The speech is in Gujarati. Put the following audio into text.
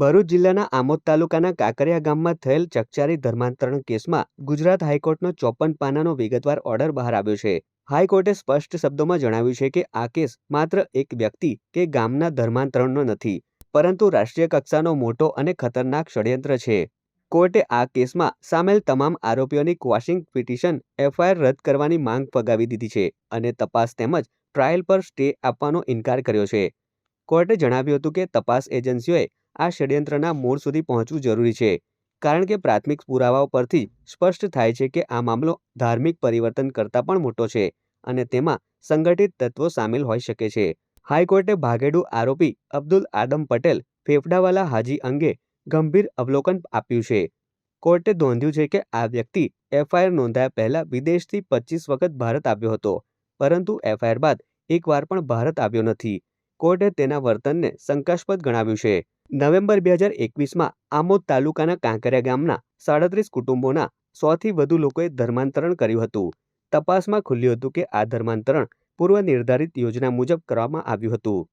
ભરૂચ જિલ્લાના આમોદ તાલુકાના કાંકરિયા ગામમાં થયેલ ચકચારી ધર્માંતરણ કેસમાં ગુજરાત હાઈકોર્ટનો ચોપન પાનાનો વિગતવાર ઓર્ડર બહાર આવ્યો છે. હાઈકોર્ટે સ્પષ્ટ શબ્દોમાં જણાવ્યું છે કે આ કેસ માત્ર એક વ્યક્તિ કે ગામના ધર્માંતરણનો નથી, પરંતુ રાષ્ટ્રીય કક્ષાનો મોટો અને ખતરનાક ષડયંત્ર છે. કોર્ટે આ કેસમાં સામેલ તમામ આરોપીઓની ક્વાશિંગ પિટિશન એફઆઈઆર રદ કરવાની માંગ ફગાવી દીધી છે અને તપાસ તેમજ ટ્રાયલ પર સ્ટે આપવાનો ઇનકાર કર્યો છે. કોર્ટે જણાવ્યું હતું કે તપાસ એજન્સીઓએ આ ષડયંત્રના મૂળ સુધી પહોંચવું જરૂરી છે. કારણ કે પ્રાથમિક પુરાવાઓ પરથી સ્પષ્ટ થાય છે કે આ મામલો ધાર્મિક પરિવર્તન કરતાં પણ મોટો છે અને તેમાં સંગઠિત તત્વો સામેલ હોઈ શકે છે. હાઈકોર્ટે ભાગેડુ આરોપી અબ્દુલ આદમ પટેલ ફેફડાવાલા હાજી અંગે ગંભીર અવલોકન આપ્યું છે. કોર્ટે નોંધ્યું છે કે આ વ્યક્તિ એફઆઈઆર નોંધાયા પહેલા વિદેશથી પચીસ વખત ભારત આવ્યો હતો, પરંતુ એફઆઈઆર બાદ એકવાર પણ ભારત આવ્યો નથી. કોર્ટે તેના વર્તનને શંકાસ્પદ ગણાવ્યું છે. નવેમ્બર બે હજાર એકવીસમાં આમોદ તાલુકાના કાંકરિયા ગામના સાડત્રીસ કુટુંબોના સોથી વધુ લોકોએ ધર્માંતરણ કર્યું હતું. તપાસમાં ખુલ્યું હતું કે આ ધર્માંતરણ પૂર્વ નિર્ધારિત યોજના મુજબ કરવામાં આવ્યું હતું.